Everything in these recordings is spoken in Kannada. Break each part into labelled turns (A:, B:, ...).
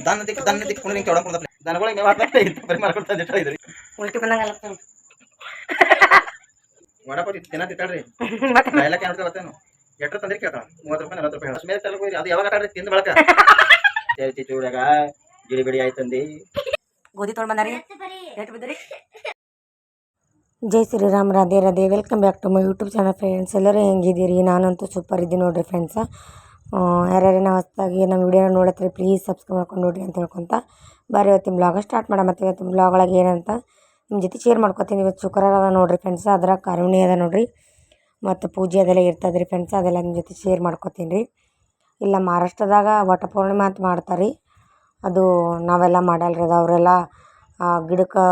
A: ದನ್ನ ದಿಕ್ಕ ದನ್ನ ದಿಕ್ಕ ಕುಣಿಲಿಂಗ್ ಕೆಳಗೆ ಕುಂದಪ್ಲೆ ದನಗಳಿಗೆ ಮೇವು ಹಾಕ್ಲಪ್ಲೆ ಇಂಥ ಬರೀ ಮಾಡ್ಕೊಡ್ತಾ ಇದ್ರಿ ಇದ್ರಿ?
B: ಉಲ್ಟಿ ಬಂದಂಗೆ ಅಲ್ಲತ್ತ
A: ವಡಪಾವ್ ತಿನ್ನ ತಿಟ್ಟಾಡ್ರಿ
B: ಮತ್ತೆ?
A: ಡೈಲಾಗ್ ಏನ್ ಗೊತ್ತೇನು? ಎಟ್ರ ತಂದ್ರಿ ಕೇಳ್ತಾಳ. ಮೂವತ್ತು ರೂಪಾಯಿ ನಲವತ್ತು ರೂಪಾಯಿ ಹೇಳ. ಮೇಲೆ ತಲಕ ಅದು ಯಾವಾಗ ಆಟಾಡ್ರಿ ತಿಂದ ಬಳಕ? ಸೇರ್ತಿ ಚೂಡ್ಯಾಗ ಗಿಡಿ ಬಿಡಿ ಆಯ್ತಂದಿ
B: ಗೋಧಿ ತೊಗೊಂಡು ಬಂದಾರಿ? ಜೈ Shriram Radhe Radhe. Welcome back to my YouTube channel friends ಎಲ್ಲರೂ ಹೆಂಗಿದ್ದೀರಿ? ನಾನಂತೂ ಸೂಪರ್ ಇದ್ದೀನಿ ನೋಡ್ರಿ ಫ್ರೆಂಡ್ಸ ಯಾರ್ಯಾರೇನ ಹೊಸ್ದಾಗಿ ನಮ್ಮ ವಿಡಿಯೋನ ನೋಡತ್ತೀರಿ ಪ್ಲೀಸ್ ಸಬ್ಸ್ಕ್ರೈಬ್ ಮಾಡ್ಕೊಂಡು ನೋಡಿರಿ ಅಂತ ಹೇಳ್ಕೊಂತ ಬರ್ರಿ ಇವತ್ತಿನ ಬ್ಲಾಗ ಸ್ಟಾರ್ಟ್ ಮಾಡೋ ಮತ್ತು ಇವತ್ತಿನ ಬ್ಲಾಗ್ ಒಳಗೆ ಏನಂತ ನಿಮ್ಮ ಜೊತೆ ಶೇರ್ ಮಾಡ್ಕೊತೀನಿ. ಇವತ್ತು ಶುಕ್ರವಾರ ಅದ ನೋಡಿರಿ ಫ್ರೆಂಡ್ಸ್ ಅದ್ರಾಗ ಕರುಣೆ ಅದ ನೋಡಿರಿ. ಮತ್ತು ಪೂಜೆ ಅದೆಲ್ಲ ಇರ್ತದೆ ರೀ ಫ್ರೆಂಡ್ಸ್ ಅದೆಲ್ಲ ನಿಮ್ಮ ಜೊತೆ ಶೇರ್ ಮಾಡ್ಕೊತೀನಿ ರೀ ಇಲ್ಲ, ಮಹಾರಾಷ್ಟ್ರದಾಗ ವಟ ಪೂರ್ಣಿಮೆ ಅಂತ ಮಾಡ್ತಾರೆ ರೀ ಅದು ನಾವೆಲ್ಲ ಮಾಡಲ್ಲ ರೀ ಅದು, ಅವರೆಲ್ಲ ಗಿಡಕ್ಕೆ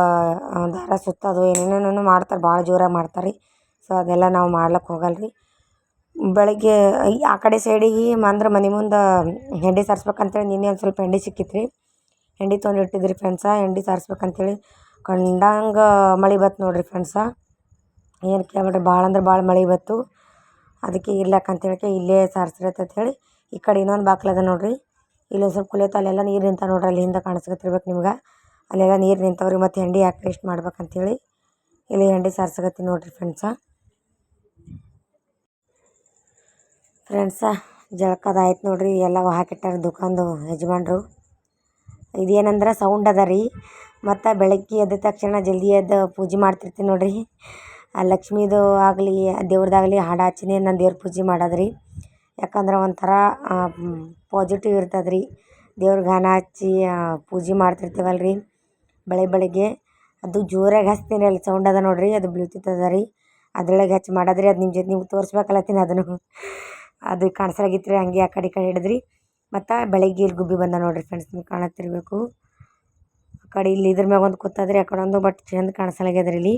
B: ದಾರ ಸುತ್ತೋದು ಏನೇನೇನೋ ಮಾಡ್ತಾರೆ ಭಾಳ ಜೋರಾಗಿ ಮಾಡ್ತಾರೆ ರೀ ಸೊ ಅದೆಲ್ಲ ನಾವು ಮಾಡ್ಲಿಕ್ಕೆ ಹೋಗಲ್ಲ ರೀ ಬೆಳಗ್ಗೆ ಆ ಕಡೆ ಸೈಡಿಗೆ ಅಂದ್ರೆ ಮನೆ ಮುಂದೆ ಹೆಂಡಿ ಸಾರಿಸ್ಬೇಕಂತೇಳಿ ನಿನ್ನೆ ಒಂದು ಸ್ವಲ್ಪ ಹೆಂಡಿ ಸಿಕ್ಕಿತ್ತು ರೀ ಹೆಂಡಿ ತೊಗೊಂಡು ಇಟ್ಟಿದ್ರಿ ಫ್ರೆಂಡ್ಸ ಹೆಂಡಿ ಸಾರಿಸ್ಬೇಕಂತೇಳಿ. ಕಂಡಂಗೆ ಮಳೆ ಬತ್ತು ನೋಡಿರಿ ಫ್ರೆಂಡ್ಸ ಏನು ಕೇಳ್ಬೇಡ್ರಿ ಭಾಳ ಅಂದ್ರೆ ಭಾಳ ಮಳೆ ಬತ್ತು ಅದಕ್ಕೆ ಇರ್ಲಕ್ಕಂತೇಳಕ್ಕೆ ಇಲ್ಲೇ ಸಾರ್ಸತ್ ಅಂತ ಹೇಳಿ ಈ ಕಡೆ ಇನ್ನೊಂದು ಬಾಕ್ಲದ ಅದ ನೋಡ್ರಿ. ಇಲ್ಲೊಂದು ಸ್ವಲ್ಪ ಕುಲಿಯತ್ತ ಅಲ್ಲೆಲ್ಲ ನೀರು ನಿಂತ ನೋಡ್ರಿ, ಅಲ್ಲಿ ಹಿಂದೆ ಕಾಣಿಸ್ಕತ್ತಿರ್ಬೇಕು ನಿಮ್ಗೆ. ಅಲ್ಲೆಲ್ಲ ನೀರು ನಿಂತವ್ರಿ, ಮತ್ತು ಹೆಂಡಿ ಯಾಕೆ ವೇಸ್ಟ್ ಮಾಡ್ಬೇಕಂತೇಳಿ. ಇಲ್ಲಿ ಹೆಂಡಿ ಸಾರ್ಸಕತ್ತೀನಿ ನೋಡಿರಿ ಫ್ರೆಂಡ್ಸ ಫ್ರೆಂಡ್ಸ ಆಯ್ತು ನೋಡಿರಿ. ಎಲ್ಲ ಹಾಕಿಟ್ಟಾರ ದುಕಾನ್ದು ಯಜಮಾನ್ರು. ಇದೇನಂದ್ರೆ ಸೌಂಡ್ ಅದ ರೀ. ಮತ್ತು ಬೆಳಗ್ಗೆ ಎದ್ದ ತಕ್ಷಣ ಜಲ್ದಿ ಎದ್ದು ಪೂಜೆ ಮಾಡ್ತಿರ್ತೀನಿ ನೋಡಿರಿ. ಆ ಲಕ್ಷ್ಮೀದು ಆಗಲಿ ದೇವ್ರದ್ದಾಗಲಿ ಹಾಡು ಹಚ್ಚಿನೇ ನಾನು ದೇವ್ರ ಪೂಜೆ ಮಾಡೋದು ರೀ ಯಾಕಂದ್ರೆ ಒಂಥರ ಪಾಸಿಟಿವ್ ಇರ್ತದೆ ರೀ ದೇವ್ರಿಗೆ ಗಾನ ಹಚ್ಚಿ ಪೂಜೆ ಮಾಡ್ತಿರ್ತೀವಲ್ಲ ರೀ ಬೆಳೆ ಬೆಳಗ್ಗೆ ಅದು ಜೋರಾಗಿ ಹಚ್ತೀನಿ ಅಲ್ಲಿ. ಸೌಂಡ್ ಅದ ನೋಡಿರಿ, ಅದು ಬ್ಲೂಟೂತ್ ಅದ ರೀ. ಅದರೊಳಗೆ ಹಚ್ಚಿ ಮಾಡೋದ್ರಿ, ಅದು ನಿಮ್ಮ ಜೊತೆ ನಿಮ್ಗೆ ತೋರಿಸ್ಬೇಕಲ್ಲತ್ತೀನಿ ಅದನ್ನು. ಅದು ಕಾಣಿಸಲಾಗಿತ್ತು ರೀ ಹಂಗೆ ಆ ಕಡೆ ಈ ಕಡೆ ಹಿಡಿದ್ರಿ. ಮತ್ತು ಬೆಳಗ್ಗೆ ಇಲ್ಲಿ ಗುಬ್ಬಿ ಬಂದ ನೋಡ್ರಿ ಫ್ರೆಂಡ್ಸ್ ನಿಮ್ಗೆ ಕಾಣತ್ತಿರಬೇಕು. ಆ ಕಡೆ ಇಲ್ಲಿ ಇದ್ರ ಮ್ಯಾಗ ಒಂದು ಕೂತದ್ರಿ, ಆ ಕಡೆ ಒಂದು ಬಟ್ ಚಂದ ಕಾಣಿಸಲಾಗ್ಯದ್ರಿ ಇಲ್ಲಿ.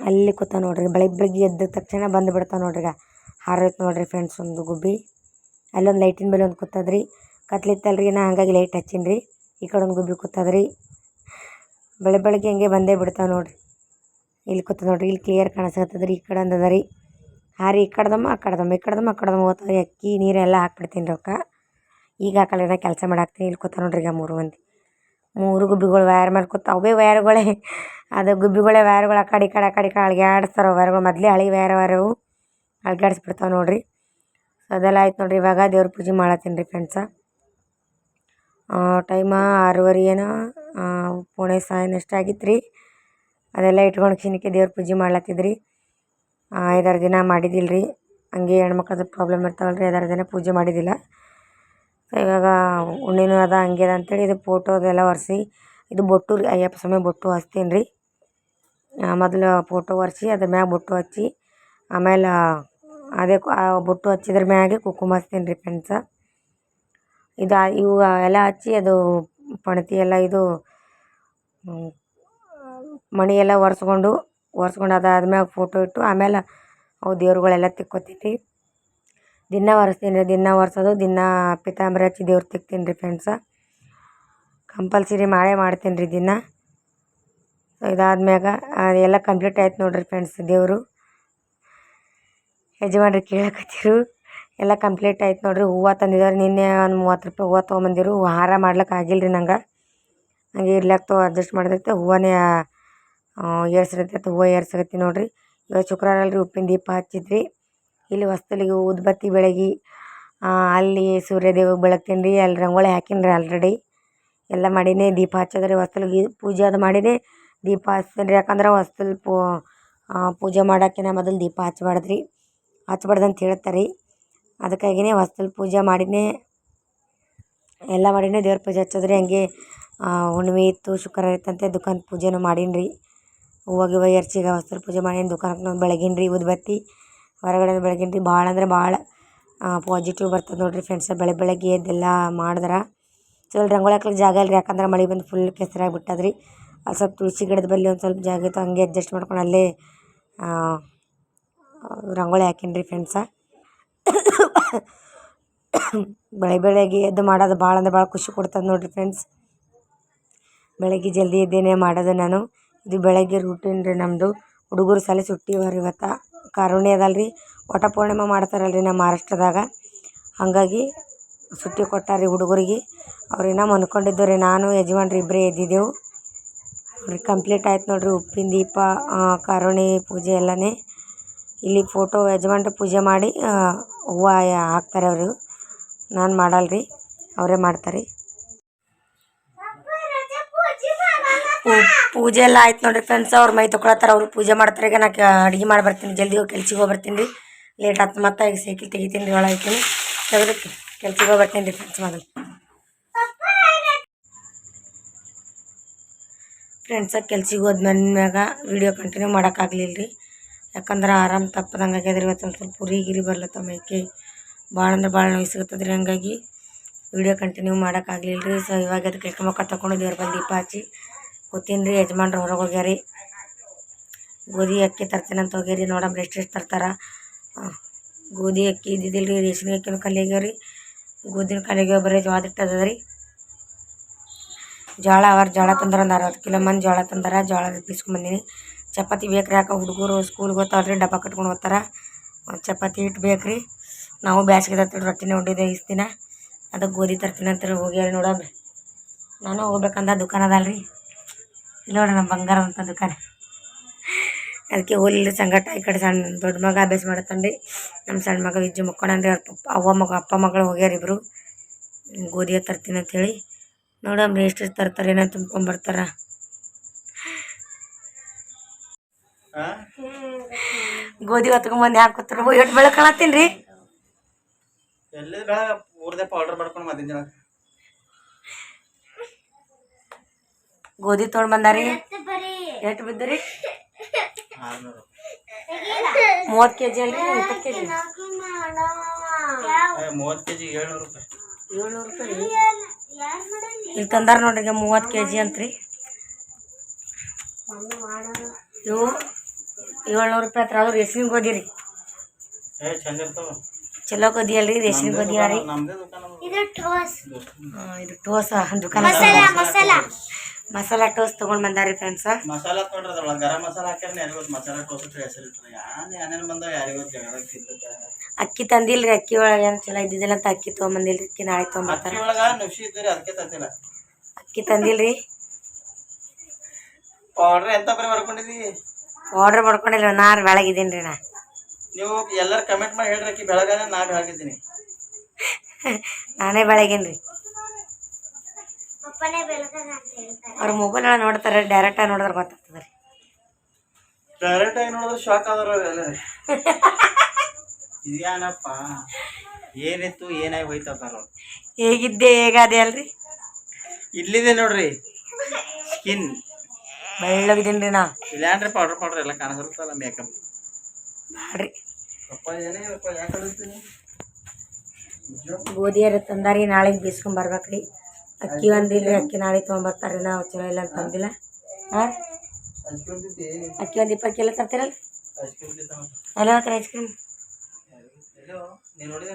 B: ಅಲ್ಲಿ ಕೂತ ನೋಡ್ರಿ ಬೆಳಗ್ಗೆ ಬೆಳಗ್ಗೆ ಎದ್ದ ತಕ್ಷಣ ಬಂದು ಬಿಡ್ತಾವೆ ನೋಡ್ರಿ ಹಾರೈತೆ ನೋಡ್ರಿ ಫ್ರೆಂಡ್ಸ್ ಒಂದು ಗುಬ್ಬಿ. ಅಲ್ಲೊಂದು ಲೈಟಿನ ಮೇಲೆ ಒಂದು ಕೂತದ್ರಿ. ಕತ್ಲಿತ್ತಲ್ರಿ ನಾ ಹಂಗಾಗಿ ಲೈಟ್ ಹಚ್ಚೀನಿ ರೀ ಈ ಕಡೆ ಒಂದು ಗುಬ್ಬಿ ಕೂತದ್ರಿ. ಬೆಳೆ ಬೆಳಗ್ಗೆ ಹಂಗೆ ಬಂದೇ ಬಿಡ್ತಾವೆ ನೋಡ್ರಿ. ಇಲ್ಲಿ ಕೂತ ನೋಡ್ರಿ, ಇಲ್ಲಿ ಕ್ಲಿಯರ್ ಕಾಣಿಸತ್ತದ್ರಿ ಈ ಕಡೆ ಒಂದದ ರೀ. ಹಾರಿ ಈ ಕಡ್ದಮ್ಮ, ಆ ಕಡ್ದಮ್ಮ, ಈ ಕಡ್ದಮ್ಮ, ಆ ಕಡ್ದಮ್ಮ ಹೋಗ್ತಾವೆ ಅಕ್ಕಿ ನೀರೆಲ್ಲ ಹಾಕ್ಬಿಡ್ತೀನಿ ರೊಕ್ಕ. ಈಗ ಹಾಕಲ್ಲ ಕೆಲಸ ಮಾಡಾಕ್ತೀನಿ. ಇಲ್ಲಿ ಕೂತ ನೋಡ್ರಿ ಈಗ ಮೂರು ಮಂದಿ. ಮೂರು ಗುಬ್ಬಿಗಳು ವಯರ್ ಮೇಲೆ ಕೂತ ಅವೇ ವಯರ್ಗಳೇ ಅದು ಗುಬ್ಬಿಗಳೇ ವಯರ್ಗಳು ಆ ಕಡೆ ಈ ಕಡೆ, ಆ ಕಡೆ ಅಳಗಾಡಿಸ್ತಾರೆ ವಯರ್ಗಳು ಮೊದಲೇ ಹಳೆ ವಯರ್ ವಯರವು ಅಳಗಾಡಿಸ್ಬಿಡ್ತಾವೆ ನೋಡ್ರಿ. ಸೊ ಅದೆಲ್ಲ ಆಯ್ತು ನೋಡ್ರಿ. ಇವಾಗ ದೇವ್ರ ಪೂಜೆ ಮಾಡತ್ತೀನಿ ರೀ ಫ್ರೆಂಡ್ಸ ಟೈಮ ಆರೂವರೆ ಏನೋ? ಪುಣೆ ಸಾಯನ್ ಎಷ್ಟು ಆಗಿತ್ತು ರೀ ಅದೆಲ್ಲ ಇಟ್ಕೊಂಡು ಕ್ಷಣಕ್ಕೆ ದೇವ್ರ ಪೂಜೆ ಮಾಡ್ಲತ್ತಿದ್ರಿ. ಐದಾರು ದಿನ ಮಾಡಿದ್ದಿಲ್ಲ ರೀ ಹಂಗೆ ಹೆಣ್ಮಕ್ಳದ್ದು ಪ್ರಾಬ್ಲಮ್ ಇರ್ತಾವಲ್ಲ ರೀ ಐದಾರು ದಿನ ಪೂಜೆ ಮಾಡಿದ್ದಿಲ್ಲ ಇವಾಗ ಉಣ್ಣಿನೂ ಅದ, ಹಂಗೆ ಅದ ಅಂತೇಳಿ ಇದು ಫೋಟೋ ಅದೆಲ್ಲ ಒರೆಸಿ, ಇದು ಬೊಟ್ಟು ರೀ, ಅಯ್ಯಪ್ಪ ಸ್ವಾಮಿ ಬೊಟ್ಟು ಹಚ್ತೀನಿ ರೀ. ಮೊದಲು ಫೋಟೋ ಒರೆಸಿ, ಅದ್ರ ಮ್ಯಾಗ ಬೊಟ್ಟು ಹಚ್ಚಿ, ಆಮೇಲೆ ಅದೇ ಬೊಟ್ಟು ಹಚ್ಚಿದ್ರ ಮ್ಯಾಗೆ ಕುಂಕುಮ ಹಚ್ತೀನಿ ರೀ ಫ್ರೆಂಡ್ಸ ಇದು ಇವು ಎಲ್ಲ ಹಚ್ಚಿ ಅದು ಪಣತಿ ಎಲ್ಲ ಇದು ಮಣಿ ಎಲ್ಲ ಒರೆಸ್ಕೊಂಡು ಒರೆಸ್ಕೊಂಡು ಅದಾದ್ಮ್ಯಾಗ ಫೋಟೋ ಇಟ್ಟು ಆಮೇಲೆ ಅವು ದೇವ್ರುಗಳೆಲ್ಲ ತಿಕ್ಕೋತೀನಿ ದಿನ ಒರ್ಸ್ತೀನಿ ರೀ ದಿನ ಒರ್ಸೋದು, ದಿನ ಪೀತಾಂಬರಿ ಹಚ್ಚಿ ದೇವ್ರು ತಿಕ್ತೀನಿ ರೀ ಫ್ರೆಂಡ್ಸ ಕಂಪಲ್ಸರಿ ಮಾಡೇ ಮಾಡ್ತೀನಿ ರೀ ದಿನ. ಇದಾದ್ಮ್ಯಾಗ ಎಲ್ಲ ಕಂಪ್ಲೀಟ್ ಆಯ್ತು ನೋಡಿರಿ ಫ್ರೆಂಡ್ಸ್ ದೇವರು. ಯಜಮಾನ್ರಿ ಕೇಳಕತ್ತಿರು. ಎಲ್ಲ ಕಂಪ್ಲೀಟ್ ಆಯ್ತು ನೋಡ್ರಿ. ಹೂವು ತಂದಿದ್ದಾರೆ. ನಿನ್ನೆ ಒಂದು ಮೂವತ್ತು ರೂಪಾಯಿ ಹೂವು ತೊಗೊಂಬಂದಿರು. ಹಾರ ಮಾಡ್ಲಿಕ್ಕೆ ಆಗಿಲ್ಲ ರೀ ನಂಗೆ. ಹಂಗೆ ಇರ್ಲಾಕ್ತು ಅಡ್ಜಸ್ಟ್ ಮಾಡಿದೈತೆ. ಹೂವನೇ ಏರ್ಸಿರತ್ತೈತೆ ಹೂವು ಏರ್ಸಕತ್ತೀನಿ ನೋಡ್ರಿ. ಇವತ್ತು ಶುಕ್ರವಾರ ಅಲ್ರಿ ಉಪ್ಪಿನ ದೀಪ ಹಚ್ಚಿದ್ರಿ ಇಲ್ಲಿ ಹೊಸ್ತಲಿಗೆ ಉದ್ಬತ್ತಿ ಬೆಳಗಿ ಅಲ್ಲಿ ಸೂರ್ಯದೇವ ಬೆಳಗ್ತೀನಿ ರೀ ಅಲ್ಲಿ ರಂಗೋಳಿ ಹಾಕೀನಿ ರೀ ಆಲ್ರೆಡಿ ಎಲ್ಲ ಮಾಡಿನೇ ದೀಪ ಹಚ್ಚೋದ್ರಿ, ಹೊಸ್ತಲಿಗೆ ಪೂಜೆ ಅದು ಮಾಡಿನೇ ದೀಪ ಹಚ್ತೀನಿ ರೀ ಯಾಕಂದ್ರೆ ಹೊಸ್ತಲ್ ಪೂಜೆ ಮಾಡೋಕ್ಕಿಂತ ಮೊದಲು ದೀಪ ಹಚ್ಚಬಾರ್ದ್ರಿ ಹಚ್ಬಾರ್ದು ಅಂತ ಹೇಳ್ತಾರೆ. ರೀ ಅದಕ್ಕಾಗಿನೇ ಹೊಸ್ತಲ್ ಪೂಜೆ ಮಾಡಿನೇ, ಎಲ್ಲ ಮಾಡಿನೇ ದೇವ್ರ ಪೂಜೆ ಹಚ್ಚೋದ್ರಿ. ಹಂಗೆ ಹುಣ್ಣಿಮೆ ಇತ್ತು, ಶುಕ್ರವಾರ ಇತ್ತಂತೆ, ದುಖಾನ್ ಪೂಜೆನೂ ಮಾಡೀನಿ ರೀ ಹೂವು ಗಿವ ಏರ್ಸಿ ಪೂಜೆ ಹೊಸ್ತಲ್ ಪೂಜೆ ಹಾಕಿ ದುಕಾನಕ್ಕೆ ಬೆಳಗಿನ ರೀ ಬತ್ತಿ. ಹೊರಗಡೆ ಬೆಳಗಿನ ರೀ ಭಾಳ ಅಂದ್ರೆ ಭಾಳ ಪಾಸಿಟಿವ್ ಬರ್ತದೆ ನೋಡಿರಿ ಫ್ರೆಂಡ್ಸ್ ಬೆಳಗ್ಗೆ ಬೆಳಗ್ಗೆ ಎದ್ದೆಲ್ಲ ಮಾಡಿದ್ರೆ. ಸೊ ಇಲ್ಲಿ ರಂಗೋಲಿ ಹಾಕ್ಲಿಕ್ಕೆ ಜಾಗ ಇಲ್ಲ ಯಾಕಂದ್ರೆ ಮಳೆ ಬಂದು ಫುಲ್ ಕೆಸರಾಗಿ ಬಿಟ್ಟದ್ರಿ ಅಲ್ಲಿ ಸ್ವಲ್ಪ ತುಳಸಿ ಗಿಡದ ಬಳಿ ಒಂದು ಸ್ವಲ್ಪ ಜಾಗ ಇತ್ತು, ಹಂಗೆ ಅಡ್ಜಸ್ಟ್ ಮಾಡ್ಕೊಂಡು ಅಲ್ಲೇ ರಂಗೋಲಿ ಹಾಕೀನಿ ರೀ ಫ್ರೆಂಡ್ಸ ಬೆಳೆ ಬೆಳಗ್ಗೆ ಎದ್ದು ಮಾಡೋದು ಭಾಳ ಅಂದ್ರೆ ಭಾಳ ಖುಷಿ ಕೊಡ್ತದೆ ನೋಡಿರಿ ಫ್ರೆಂಡ್ಸ್ ಬೆಳಗ್ಗೆ ಜಲ್ದಿ ಎದ್ದೇನೆ ಮಾಡೋದು ನಾನು. ಇದು ಬೆಳಗ್ಗೆ ರೂಟೀನ್ ರೀ ನಮ್ಮದು ಹುಡುಗರು ಶಾಲೆ ಸುಟ್ಟಿ ಅವ ರೀ ಇವತ್ತು. ಕಾರುಣ್ಯ ಅದಲ್ಲ ರೀ ವಟ ಪೂರ್ಣಿಮೆ ಮಾಡ್ತಾರಲ್ಲ ರೀ ನಮ್ಮ ಮಹಾರಾಷ್ಟ್ರದಾಗ. ಹಾಗಾಗಿ ಸುಟ್ಟಿ ರೀ ಹುಡುಗರಿಗೆ. ಅವ್ರು ಇನ್ನೂ ಮನ್ಕೊಂಡಿದ್ದು ರೀ ನಾನು, ಯಜಮಾನ್ರಿ ಇಬ್ಬರೇ ಎದ್ದಿದ್ದೆವು. ಕಂಪ್ಲೀಟ್ ಆಯ್ತು ನೋಡ್ರಿ. ಉಪ್ಪಿನ ದೀಪ ಕಾರುಣಿ ಪೂಜೆ ಎಲ್ಲನೇ. ಇಲ್ಲಿ ಫೋಟೋ ಯಜಮಾನ್ರು ಪೂಜೆ ಮಾಡಿ ಹೂವು ಹಾಕ್ತಾರೆ ಅವರು. ನಾನು ಮಾಡಲ್ಲ ರೀ ಅವರೇ ಮಾಡ್ತಾರೆ ಪೂ- ಪೂಜೆ ಎಲ್ಲ ಆಯ್ತು ನೋಡ್ರಿ ಫ್ರೆಂಡ್ಸ್ ಅವ್ರ ಮೈ ತೊಗೊಳತ್ತಾರ ಅವರು ಪೂಜೆ ಮಾಡ್ತಾರೆ. ಈಗ ನಾ ಅಡುಗೆ ಮಾಡಿ ಬರ್ತೀನಿ, ಜಲ್ದಿ ಹೋಗಿ ಕೆಲ್ಸಿಗೆ ಹೋಗಿ ಬರ್ತೀನಿ ರೀ. ಲೇಟ್ ಆಯ್ತು ಮತ್ತೆ ಈಗ ಸೈಕಲ್ ತೆಗಿತೀನಿ ರೀ ಒಳಗೆ ತೆಗೆದಕ್ಕೆ ಕೆಲ್ಸಿಗೆ ಹೋಗಿ ಬರ್ತೀನಿ ರೀ ಫ್ರೆಂಡ್ಸ್ ಮೊದಲು ಫ್ರೆಂಡ್ಸ ಕೆಲ್ಸಿಗೆ ಹೋದ್ಮ್ಯಾಗ ವಿಡಿಯೋ ಕಂಟಿನ್ಯೂ ಮಾಡೋಕ್ಕಾಗಲಿಲ್ಲ ರೀ. ಯಾಕಂದ್ರೆ ಆರಾಮ್ ತಪ್ಪದಂಗೆ ಆಗ್ಯದ ರೀ ಒಂದು ಸ್ವಲ್ಪ ಉರಿ ಗಿರಿ ಬರ್ಲತ್ತ ಮೈಕೆ ಭಾಳ ಅಂದ್ರೆ ಭಾಳ ನೋವು ಸಿಗುತ್ತದೆ ರೀ ಹಂಗಾಗಿ ವಿಡಿಯೋ ಕಂಟಿನ್ಯೂ ಮಾಡೋಕ್ಕಾಗಲಿಲ್ಲ ರೀ. ಸೊ ಇವಾಗ ಅದಕ್ಕೆ ಮಕ್ಕ ತಗೊಂಡು ದೇವ್ರ ಬಂದು ದೀಪ ಹಚ್ಚಿ. ಕೂತೀನಿ ರೀ ಯಜಮಾನ್ರು ಹೊರಗೆ ಹೋಗ್ಯಾರಿ. ಗೋಧಿ ಅಕ್ಕಿ ತರ್ತೀನಂತ ಹೋಗ್ಯಾರಿ, ನೋಡಮ್ ಎಷ್ಟು ಎಷ್ಟು ತರ್ತಾರ. ಗೋಧಿ ಅಕ್ಕಿ ಇದ್ದಿದ್ದಿಲ್ಲ ರೀ ರೇಷ್ಮೆ ಅಕ್ಕಿನೂ ಕಲಿಯಾಗ್ಯಾವ ರೀ ಗೋಧಿನ ಕಲಿಯಾಗ್ಯಾವ ಬರೀ ಜೋಳ ಇಟ್ಟದ ರೀ ಜೋಳ ಅವ್ರ ಜೋಳ ತಂದ್ರೆ ಒಂದು ಅರವತ್ತು ಕಿಲೋ ಮಂದಿ ಜೋಳ ತಂದಾರ, ಜೋಳ ಬಿಸ್ಕೊಂಬಂದಿನಿ ಚಪಾತಿ ಬೇಕು ರೀ ಯಾಕೆ ಹುಡುಗರು ಸ್ಕೂಲ್ಗೆ ಹೋಗ್ತಾವ್ರಿ ಡಬ್ಬ ಕಟ್ಕೊಂಡು ಹೋಗ್ತಾರ. ಚಪಾತಿ ಹಿಟ್ಟು ಬೇಕು ರೀ ನಾವು ಬ್ಯಾಸ್ಗೆ ರೊಟ್ಟಿನೇ ಉಂಡಿದ್ದೆ ಇಷ್ಟು ದಿನ. ಅದಕ್ಕೆ ಗೋಧಿ ತರ್ತೀನಿ ಅಂತ ಹೋಗ್ಯಾರ ನೋಡಬ್ರಿ ನಾನು ಹೋಗ್ಬೇಕಂದ, ದುಕಾನ್ ಅದಲ್ರಿ ಇಲ್ಲಿ ನಮ್ಮ ಬಂಗಾರ ಅಂತ ದುಕಾನ ಅದಕ್ಕೆ ಹೋಲಿಲ್ಲ ಸಂಗಟ ಈ ಕಡೆ ಸಣ್ಣ ದೊಡ್ಡ ಮಗ ಅಭ್ಯಾಸ ಮಾಡತ್ತನ್ರಿ ನಮ್ಮ ಸಣ್ಣ ಮಗ ವಿಜ್ಜು ಮಕ್ಕೊಂಡ್ರಿ ಅವ್ರ ಪಪ್ಪ ಅವ್ವ ಮಗ ಅಪ್ಪ ಮಗಳು ಹೋಗ್ಯಾರ ಇಬ್ಬರು ಗೋಧಿ ತರ್ತೀನಿ ಅಂತೇಳಿ ನೋಡಮ್ರಿ ಎಷ್ಟು ತರ್ತಾರೆ ಏನೋ ತುಂಬ್ಕೊಂಬರ್ತಾರ ಗೋಧಿ ಹೊತ್ಕೊಂಬಂದು ಯಾಕೆ ಕೂತ್ರು? ಎಷ್ಟು ಬೆಳಕಳತ್ತೀನಿ ರೀ.
A: ಎಲ್ಲ ಪೌಡರ್ ಮಾಡ್ಕೊಂಡು ಮದ್ದಿನ
B: ಗೋಧಿ ತೊಗೊಂಡು ಬಂದಾರಿ? ಎಷ್ಟು ಬಿದ್ದರಿ?
A: ಮೂವತ್
B: ಮೂವತ್ತು ಕೆ ಜಿ ಅಲ್ರಿ ಇಪ್ಪತ್ತು ಕೆ ಜಿ
A: ಮೂವತ್ತು ಕೆ ಜಿ ಏಳ್ನೂರು ರೂಪಾಯಿ.
B: ಇಲ್ಲಿ ತಂದಾರ ನೋಡ್ರಿ ಈಗ ಮೂವತ್ತು ಕೆ ಜಿ ಅಂತ್ರಿ ಇವು ಏಳ್ನೂರು ರೂಪಾಯಿ ಹತ್ರ ಅದು ರೇಷ್ಮೆ ಗೋಧಿ ರೀ. ಚಲೋ ಗೋಧಿ ಅಲ್ರಿ ರೇಷ್ಮೆ ಗೋಧಿ ರೀ. ಇದು ಟೋಸ. ದುಕಾನ ಮಸಾಲ ಟೋಸ್ ತೊಗೊಂಡು ಬಂದಾರಿ ಫ್ರೆಂಡ್ಸ
A: ಮಸಾಲ ತೊಗೊಂಡ್ರೆ ಅದ್ರೊಳಗೆ ಗರಂ ಮಸಾಲ ಹಾಕ್ಯಾರ ಯಾರಿಗೂ ಮಸಾಲ ಟೋಸ್ಟ್ ಹೆಸರು ಇರ್ತದೆ ಏನೇನು ಬಂದಾವ ಯಾರಿಗೂ ಜಗದಾಗ
B: ಅಕ್ಕಿ ತಂದಿಲ್ರಿ ಅಕ್ಕಿ ಒಳಗೆ ಏನು ಚಲೋ ಇದ್ದಿದ್ದಿಲ್ಲ ಅಂತ ಅಕ್ಕಿ ತೊಗೊಂಬಂದಿಲ್ರಿ ಅಕ್ಕಿ ನಾಳೆ ತೊಗೊಂಬರ್ತಾರ.
A: ಒಳಗ ನುಸಿ ಇದ್ದೀರಿ ಅದಕ್ಕೆ ತಂದಿಲ್ಲ.
B: ಅಕ್ಕಿ ತಂದಿಲ್ರಿ.
A: ಆರ್ಡರ್ ಎಂತ ಬರೀ ಬರ್ಕೊಂಡಿದಿ
B: ಆರ್ಡ್ರ್ ಮಾಡ್ಕೊಂಡಿಲ್ಲ ನಾನು ಬೆಳಗಿದ್ದೀನಿ ರೀ ನಾ.
A: ನೀವು ಎಲ್ಲರೂ ಕಮೆಂಟ್ ಮಾಡಿ ಹೇಳ್ರಿ ಅಕ್ಕಿ ಬೆಳಗಾನೆ ನಾ ಬೆಳಗಿದ್ದೀನಿ.
B: ನಾನೇ ಬೆಳಗಿನ ರೀ ಅವ್ರ ಮೊಬೈಲ್ ಒಳಗೆ ನೋಡ್ತಾರೆ ಡೈರೆಕ್ಟಾಗಿ ನೋಡಿದ್ರೆ ಗೊತ್ತಾಗ್ತದೆ ರೀ.
A: ಡೈರೆಕ್ಟ್ ಆಗಿ ನೋಡಿದ್ರೆ ಶಾಕ್ ಆದ್ರ ಏನಿತ್ತು ಏನಾಗಿ ಹೋಯ್ತಾರ
B: ಹೇಗಿದ್ದೆ ಹೇಗಾದೆ ಅಲ್ರಿ?
A: ಇಲ್ಲಿದೆ ನೋಡ್ರಿ. ಸ್ಕಿನ್
B: ಬೆಳ್ಳಗಿದ್ದೀನಿ ರೀ ನಾ.
A: ಇಲ್ಲಾಂದ್ರೆ ಪೌಡರ್ ಪೌಡ್ರ್ ಎಲ್ಲ ಕಾಣಿಸುತ್ತಲ್ಲ ಮೇಕಪ್ ಮಾಡ್ರಿ.
B: ಗೋಧಿ ಅರ ತಂದಾರಿ ನಾಳೆಗೆ ಬೀಸ್ಕೊಂಡ್ ಬರ್ಬೇಕ್ರಿ. ಅಕ್ಕಿ ಒಂದಿಲ್ಲ ಅಕ್ಕಿ ನಾಳೆ ತೊಗೊಂಬರ್ತಾರ್ರಿ, ನಾವು ಚಲೋ ಇಲ್ಲ ಅಂತ ಅಂದಿಲ್ಲ. ಹಾಂ ಅಕ್ಕಿ ಒಂದು ಇಪ್ಪತ್ತು ಕಿಲೋ ತರ್ತೀರಲ್ಲ? ಅಲ್ಲ ಹತ್ರ ಐಸ್ ಕ್ರೀಮ್
A: ಎಲ್ಲೋ ಎಲ್ಲ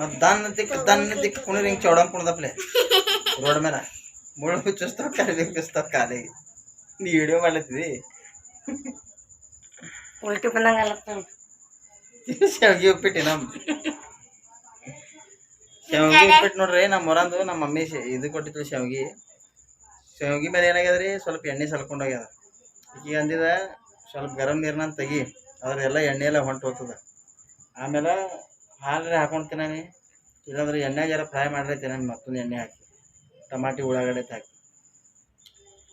A: ಮತ್ತು ದನ್ನ ದಿಕ್ಕ ದನ್ನ ದಿಕ್ಕ ಕುಣಿರಿ ಹಿಂಗೆ ಚೌಡಂಗ್ ಕುಣ್ದಪ್ಲೆ. ರೋಡ್ ಮೇಲೆ. ಮುಳ್ಳು ಬಿಚ್ಚಿಸ್ತಾವ ಕಾಲಿಗೆ ಬಿಚ್ಚಿಸ್ತಾವ ಕಾಲಿಗೆ. ನೀ ವಿಡಿಯೋ ಮಾಡ್ಲತ್ತಿದಿ?
B: ಉಲ್ಟಿ ಬಂದಂಗೆ ಅಲ್ಲ
A: ಶಾವಿಗೆ ಉಪ್ಪಿಟ್ಟು ನಮ್ಮ ಶಾವಿಗೆ ಉಪ್ಪಿಟ್ಟು ನೋಡ್ರಿ ನಮ್ಮ ಮೊರಂದು ನಮ್ಮ ಮಮ್ಮಿ ಇದು ಕೊಟ್ಟಿದ್ಲು ಶಾವಿಗೆ. ಶಾವಿಗೆ ಮೇಲೆ ಏನಾಗ್ಯದ ರೀ ಸ್ವಲ್ಪ ಎಣ್ಣೆ ಸಲ್ಕೊಂಡೋಗ್ಯದ ಈಗ ಅಂದಿದ ಸ್ವಲ್ಪ ಗರಂ ನೀರ್ನ ತೆಗಿ ಅದ್ರೆಲ್ಲ ಎಣ್ಣೆ ಎಲ್ಲ ಹೊಂಟು ಹೋಗ್ತದ. ಆಮೇಲೆ ಹಾಲ್ರೆ ಹಾಕೊಂಡು ತಿನ್ನಾನಿ ಇಲ್ಲಾಂದ್ರೆ ಎಣ್ಣೆ ಜರ ಫ್ರೈ ಮಾಡ್ರೆ ತಿನ್ನಾನಿ ಮತ್ತೊಂದು ಎಣ್ಣೆ ಹಾಕಿ. ಟಮಾಟಿ ಉಳ್ಳಾಗಡ್ಡೆ ಹಾಕಿ.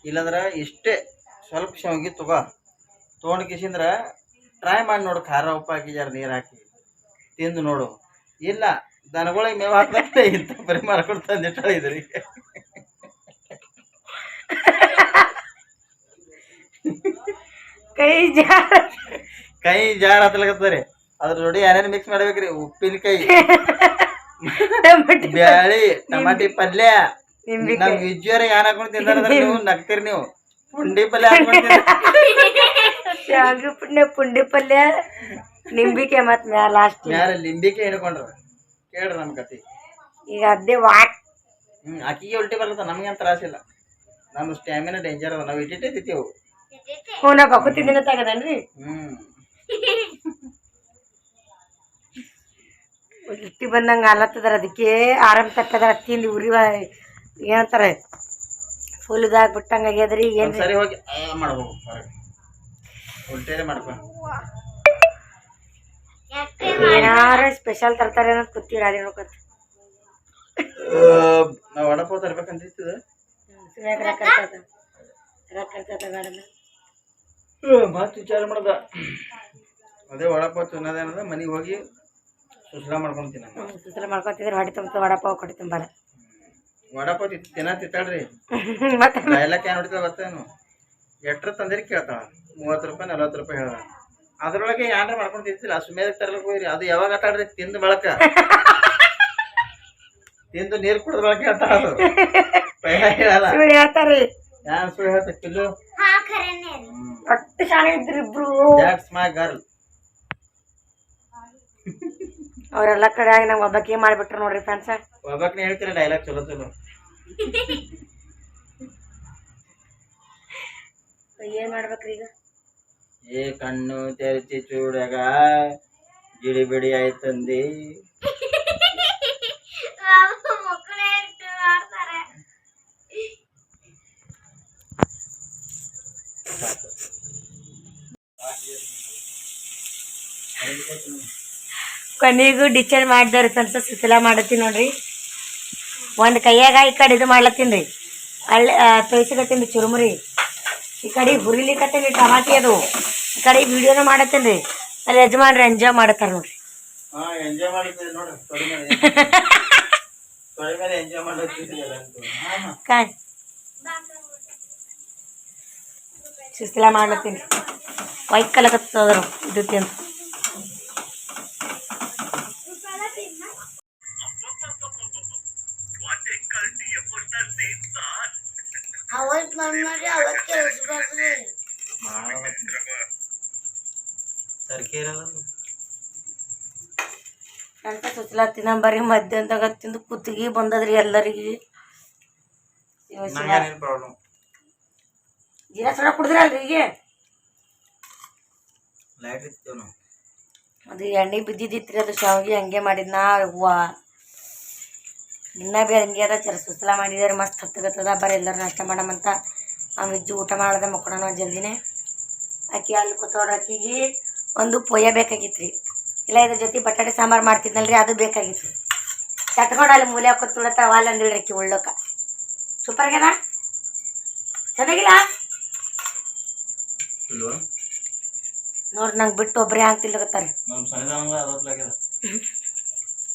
A: ಇಲ್ಲಾಂದ್ರೆ ಇಷ್ಟೇ ಸ್ವಲ್ಪ ಶಾವಿಗೆ ತಗೋ. ತೊಗೊಂಡು ಕಿಸಿಂದ್ರ ಟ್ರೈ ಮಾಡಿ ನೋಡು ಖಾರ ಉಪ್ಪು ಹಾಕಿ ಜರ ನೀರು ಹಾಕಿ. ತಿಂದು ನೋಡು. ಇಲ್ಲ ದನಗಳಿಗೆ ಮೇವು ಹಾಕ್ಲಕ್ಕೆ ಇಂಥ ಪರಿಮಾರ ಮಾಡ್ಕೊಂಡು ತಂದಿಟ್ಟ ಇದ್ರಿ
B: ಕೈ ಜಾರ.
A: ಕೈ ಜಾರ ಹತ್ಲಕತ್ತಾರೆ. ಅದ್ರ ಜೋಡಿ ಏನೇನು ಮಿಕ್ಸ್ ಮಾಡ್ಬೇಕ್ರಿ? ಉಪ್ಪಿನಕಾಯಿ ಬ್ಯಾಳಿ ಟಮಾಟಿ ಪಲ್ಯ. ನಮ್ ವಿಜ್ಜುವರಿಗೆ ಏನ್ ಹಾಕೊಂಡು ತಿಂದಾರ ನೀವು ನಗ್ತೀರಿ ನೀವು. ಪುಂಡಿ ಪಲ್ಯ
B: ಶಾವಿಗೆ ಪುಣ್ಯ ಪುಂಡಿ ಪಲ್ಯ ನಿಂಬಿಕೆ ಮತ್ತು ಮ್ಯಾ ಲಾಸ್ಟ್
A: ಯಾರ ಲಿಂಬಿಕೆ ಹಿಡ್ಕೊಂಡ್ರ. ಕೇಳ್ರಿ ನಮ್ ಕತಿ
B: ಈಗ ಅದೇ ವಾಕ್.
A: ಹ್ಮ್ ಅಕ್ಕಿಗೆ ಉಲ್ಟಿ ಬರ್ತದ ನಮ್ಗೆ ಅಂತ ತ್ರಾಸಿಲ್ಲ ನಮ್ಮ ಸ್ಟ್ಯಾಮಿನಾ ಡೇಂಜರ್ ಅದ ನಾವು ಇಟ್ಟಿಟ್ಟೆ ತಿಂತೀವಿ
B: ಹ್ಞೂ ನಾ ಬಕುತಿ ದಿನ ತಗದನ್ರಿ.
A: ಹ್ಮ್.
B: ಉಲ್ಟಿ ಬಂದಂಗೆ ಅಲತ್ತದ್ರ ಅದಕ್ಕೆ ಆರಾಮ್ ತಕ್ಕದಾರ ತಿಂದು ಉರಿ ಏನಂತಾರೆ? ಫುಲ್ ಇದಾಗ್ಬಿಟ್ಟಂಗೆ ಆಗ್ಯದ್ರಿ ಏನು
A: ಸರಿ ಹೋಗಿ ಮಾಡ್ಬೇಕು ಉಲ್ಟೇನೆ ಮಾಡ್ಕೊ.
B: ಏನಾರ ಸ್ಪೆಷಲ್ ತರ್ತಾರೆ ಅನ್ನೋದು ಕೂತೀರ ಅದೇ ನೋಡ್ಕೊತ
A: ನಾವು ವಡಪಾವ್ ತರ್ಬೇಕಂತಿತ್ತು ಮಾತು ವಿಚಾರ ಮಾಡ್ದ. ಅದೇ ವಡಪಾವ್ ತಿನ್ನೋದೇನದ ಮನೆಗೆ ಹೋಗಿ ಸುಸ್ಲಾ ಮಾಡ್ಕೊಂತೀನಿ
B: ಸುತ್ತಲ ಮಾಡ್ಕೊತಿದ್ರೆ ಹೊಡಿ ತುಂಬ ವಡಪಾವ್ ಕೊಡಿ ತುಂಬಾರ.
A: ವಡಪಾವ್ ತಿ ತಿನ್ನ ತಿತ್ತಾಳ್ರಿ
B: ಮತ್ತೆ?
A: ಡೈಲಾಗ್ ಏನ್ ಹೊಡಿತಾವ ಗೊತ್ತೇನು? ಎಟ್ರ ತಂದಿರಿ ಕೇಳ್ತಾಳ. ಮೂವತ್ತು ರೂಪಾಯಿ ನಲ್ವತ್ತು ರೂಪಾಯಿ ಹೇಳ ಅದ್ರೊಳಗೆ ಏನಾರ ಮಾಡ್ಕೊಂಡು ತಿಂತಿಲ್ಲ. ಸುಮ್ಮನೆ ತರ್ಲಕ್ ಹೋಗ್ರಿ. ಅದು ಯಾವಾಗ ಆತಾಡ್ರಿ ತಿಂದ ಬಳಕ. ತಿಂದು ನೀರು ಕುಡಿದ ಬಳಕ ಹೇಳ್ತಾಳ ಅದು. ಪೈಲ ಹೇಳಲ್ಲ. ಯಾರು ಸುಳ್ಳು ಹೇಳ್ತ ಪಿಲ್ಲು?
B: ಒಟ್ಟು ಶಾಣೆ ಇದ್ರಿ ಇಬ್ರು.
A: ದ್ಯಾಟ್ಸ್ ಮೈ ಗರ್ಲ್
B: ಅವ್ರೆಲ್ಲ ಕಡೆ ಆಗಿ ನಂಗೆ ಒಬ್ಬಕ್ಕೆ ಮಾಡಿಬಿಟ್ರು ನೋಡ್ರಿ ಫ್ರೆಂಡ್ಸ್
A: ಒಬ್ಬಕ್ಕೆ ಹೇಳ್ತೀರ ಡೈಲಾಗ್ ಚಲೋ ಚಲೋ.
B: ಏನ್ ಮಾಡ್ಬೇಕ್ರಿ ಈಗ?
A: ಏ ಕಣ್ಣು ತೆರಚಿ ಚೂಡಗ ಗಿಡಿ ಬಿಡಿ ಆಯ್ತಂದಿ
B: ಕೊನೆಗೂ ಡಿಸೈಡ್ ಮಾಡಿದವ್ರಿ ಫ್ರೆಂಡ್ಸ ಸುತ್ತಲ ಮಾಡತ್ತೀನಿ ನೋಡ್ರಿ. ಒಂದು ಕೈಯಾಗ ಈ ಕಡೆ ಇದು ಮಾಡ್ಲತ್ತೀನಿ ರೀ. ಅಳ್ಳೆ ತೋಯ್ಸಕತ್ತೀನಿ ಚುರುಮುರಿ. ಈ ಕಡೆ ಹುರಿಲಿಕತ್ತೀನಿ ಟಮಾಟಿ ಅದು. ಈ ಕಡೆ ವಿಡಿಯೋನು ಮಾಡತ್ತೀನಿ ರೀ. ಅಲ್ಲಿ ಯಜಮಾನ್ರಿ ಎಂಜಾಯ್ ಮಾಡತ್ತಾರ ನೋಡ್ರಿ. ಕಾಯ್. ಮಾಡ್ಲತ್ತೀನಿ ವೈಟ್ ಕಲಕತ್ತದ್ರು ಇದು ತಿಂದು
A: ತರಕೆ ಸುತ್ತಲತ್ತಿನ ಬರಿ
B: ಅಂತ ಸುತ್ತಲ ತಿನ್ನಂಬರಿ ಮಧ್ಯಾಹ್ನದಾಗ ತಿಂದು ಕುತ್ತಿಗೆ ಬಂದದ್ರಿ ಎಲ್ಲರಿಗೆ ಜೀರಾ ಸೋಡಾ ಕುಡಿದ್ರಲ್ರಿ ಈಗ ಅದು ಎಣ್ಣೆ ಬಿದ್ದಿದ್ದಿತ್ರಿ ಅದು ಶಾವಿಗೆ ಹಂಗೆ ಮಾಡಿದ್ನಾ ಹೂವ ಇನ್ನ ಭೀ ಹಂಗೆ ಅದ ಚರ ಸುಸ್ಲ ಮಾಡಿದಾರೆ ಮಸ್ತ್ ಹತ್ತಗತ್ತದ ಬರೀ ಎಲ್ಲರೂ ನಾಷ್ಟ ಮಾಡಮಂತ. ಆ ವಿಜ್ಜು ಊಟ ಮಾಡದೆ ಮಕ್ಕೊಳನ ಜಲ್ದಿನೇ. ಅಕ್ಕಿ ಅಲ್ಲಿ ಕೂತೋಡ್ರ ಅಕ್ಕಿಗೆ ಒಂದು ಪೊಯ್ಯ ಬೇಕಾಗಿತ್ತು ರೀ ಇಲ್ಲ ಇದ್ರ ಜೊತೆ ಬಟಾಟೆ ಸಾಂಬಾರು ಮಾಡ್ತಿದ್ನಲ್ರಿ ಅದು ಬೇಕಾಗಿತ್ತು ಚಟ್ಕೊಂಡು ಅಲ್ಲಿ ಮೂಲೆ ಹಾಕೋದು ತುಳತ್ತ ವಾಲ್ ಅಂದಿಳ್ರಿ ಅಕ್ಕಿ ಉಳ್ಳೋಕ. ಸೂಪರ್ ಆಗ್ಯದ ಚೆನ್ನಾಗಿಲ್ಲ? ನೋಡ್ರಿ ನಂಗೆ ಬಿಟ್ಟು ಒಬ್ಬರೇ ಆಗ್ತಿಲ್ಲಕತ್ತಾರೆ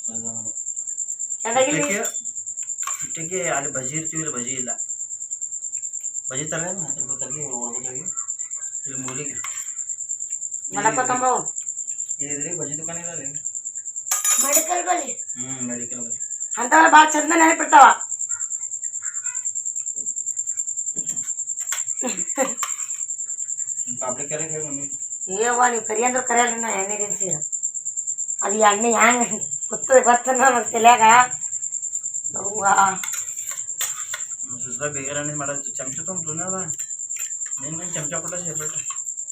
A: ನಮ್ಮ ಸನ್ನಿಧಾನ ಅದಪ್ಲಾಗ್ಯದ ಸನ್ನಿಧಾನ
B: ಚೆನ್ನಾಗಿಲ್ಲ
A: ಇಟ್ಟಿಗೆ ಇಟ್ಟಿಗೆ ಅಲ್ಲಿ ಬಜಿ ಇರ್ತೀವಿ ಇಲ್ಲಿ ಬಜಿ ಇಲ್ಲ. ಬಜಿ ತರಲೇನು ಹತ್ತು ರೂಪಾಯಿ ತರಲಿ ಒಳಗೋಗಿ ಇಲ್ಲಿ ಮೂಲಿಗೆ.
B: ಮಾಡಪ್ಪ ತಂಬವು?
A: ಇದ್ರಿ ಬಜಿ ದುಕಾನ ಇಲ್ಲ. ಅಲ್ಲಿ
B: ಮೆಡಿಕಲ್ ಬಲ್ಲಿ
A: ಹ್ಞೂ ಮೆಡಿಕಲ್ ಬಜಿ
B: ಅಂಥವೆಲ್ಲ ಭಾಳ ಚಂದ ನೆನಪಿರ್ತಾವ.
A: ಪಬ್ಲಿಕ್ ಕರೆ ಹೇಳಿ ಮಮ್ಮಿ.
B: ಏವ ನೀವು ಕರಿ ಅಂದ್ರೆ ಕರೆಯಲ್ಲ ನಾ ಎಣ್ಣೆ ತಿನ್ಸಿದ. ಅದು ಎಣ್ಣೆ ಹ್ಯಾಂಗ ಗೊತ್ತದ ಗೊತ್ತ ನನಗೆ ತಲ್ಯಾಗ ಅವ್ವ
A: ಸುಸ್ಲ ಬೇಗನೆ ಮಾಡೋದು ಚಮಚ ತೊಗೊಂಡು ಅದ ನೀನು ಚಮಚ ಕೊಟ್ಟ ಸೇರ್ಬೇಡ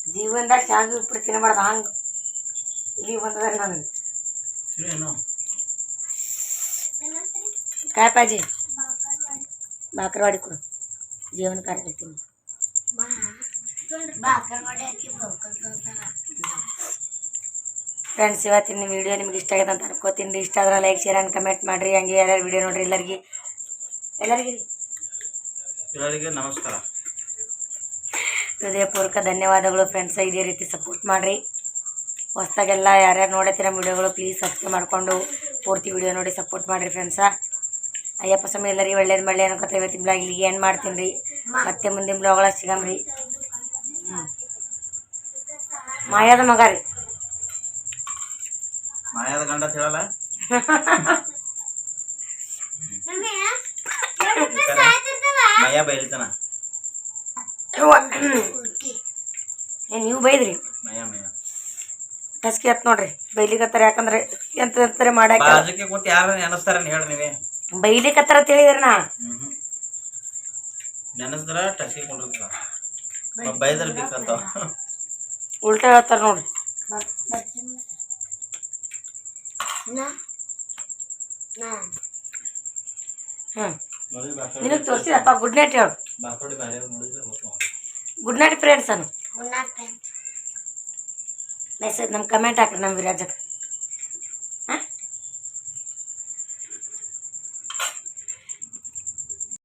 B: ಜೀವನದಾಗ ಶಾಗಿ ಉಪ್ಪಿಟ್ಟು ತಿನ್ನಬಾರ್ದು ಹಂಗೆ ಇಲ್ಲಿ ಬಂದದ ನನಗೆ
A: ತಿರು ಏನೋ
B: ಕಾಯಪಾಜಿ ಬಾಕರವಾಡಿ ಕೊಡು ಜೀವನ ಕಾರ್ಯ ಹೇಳ್ತೀನಿ ಫ್ರೆಂಡ್ಸ್ ಇವತ್ತಿನ ವಿಡಿಯೋ ನಿಮ್ಗೆ ಇಷ್ಟ ಆಗಿದೆ ಅಂತ ಅನ್ಕೋತೀನಿ. ರೀ ಇಷ್ಟ ಆದ್ರೆ ಲೈಕ್ ಶೇರ್ ಆ್ಯಂಡ್ ಕಮೆಂಟ್ ಮಾಡಿರಿ. ಹಂಗೆ ಯಾರ್ಯಾರು ವಿಡಿಯೋ ನೋಡ್ರಿ ಎಲ್ಲರಿಗೆ. ಎಲ್ಲರಿಗೆ?
A: ಎಲ್ಲರಿಗೆ ನಮಸ್ಕಾರ.
B: ಹೃದಯಪೂರ್ವಕ ಧನ್ಯವಾದಗಳು ಫ್ರೆಂಡ್ಸ್ ಇದೇ ರೀತಿ ಸಪೋರ್ಟ್ ಮಾಡಿರಿ. ಹೊಸ್ದಾಗೆಲ್ಲ ಯಾರ್ಯಾರು ನೋಡತ್ತೀರ ವಿಡಿಯೋಗಳು ಪ್ಲೀಸ್ ಸಬ್ಸ್ಕ್ರೈಬ್ ಮಾಡಿಕೊಂಡು ಪೂರ್ತಿ ವಿಡಿಯೋ ನೋಡಿ ಸಪೋರ್ಟ್ ಮಾಡಿರಿ ಫ್ರೆಂಡ್ಸ ಅಯ್ಯಪ್ಪ ಸ್ವಾಮಿ ಎಲ್ಲರಿಗೆ ಒಳ್ಳೇದು ಮಳೆ ಅನ್ಕೋತ ಇವತ್ತಿನ ಬ್ಲಾಗ್ ಇಲ್ಲಿಗೆ ಏನು ಮಾಡ್ತೀನಿ ರೀ. ಮತ್ತೆ ಮುಂದಿನ ಬ್ಲಾಗ್ಗಳ ಸಿಗಮ್ರಿ. ಮಾಯಾದ ಮಗ ರೀ.
A: ಮಾಯಾದ ಗಂಡ ಅಂತ ಹೇಳಲ್ಲ ಮಾಯಾ ಬೈಲಿತಾನ?
B: ಏನು ನೀವು ಬೈದ್ರಿ?
A: ಮಾಯಾ ಮಾಯಾ.
B: ಕಸ್ಕಿ ಹತ್ ನೋಡ್ರಿ. ಬೈಲಿಕತ್ತಾರ ಯಾಕಂದ್ರೆ ಎಂತ ಎಂತಾರೆ ಮಾಡಾಕ
A: ಬಾಜುಕ್ಕೆ ಕೂತ್ ಯಾರು ನೆನಸ್ತಾರ ಹೇಳಿ ನೀವೇ.
B: ಬೈಲಿಕತ್ತಾರ ತಿಳಿದ್ರಿ ನಾ.
A: ಹ್ಮ್. ನೆನೆಸಿದ್ರ ಟಸಿಕೊಂಡಿರ್ತಾವ ಬೈದ್ರ ಬೇಕಂತ
B: ಉಲ್ಟಾ ಹೇಳ್ತಾರೆ ನೋಡ್ರಿ. ಹ್ಞೂ ನಿನಗೆ ತೋರಿಸಿದಪ್ಪ ಗುಡ್ ನೈಟ್ ಹೇಳು.
A: ಗುಡ್ ನೈಟ್ ಫ್ರೆಂಡ್ಸ್ ಗೊತ್ತು
B: ಗುಡ್ ನೈಟ್ ಫ್ರೆಂಡ್ಸ್ ಅನ್ನು. ಮೆಸೇಜ್ ನಮ್ಮ ಕಮೆಂಟ್ ಹಾಕ್ರಿ ನಮ್ಮ ವಿರಾಜಕ್ಕೆ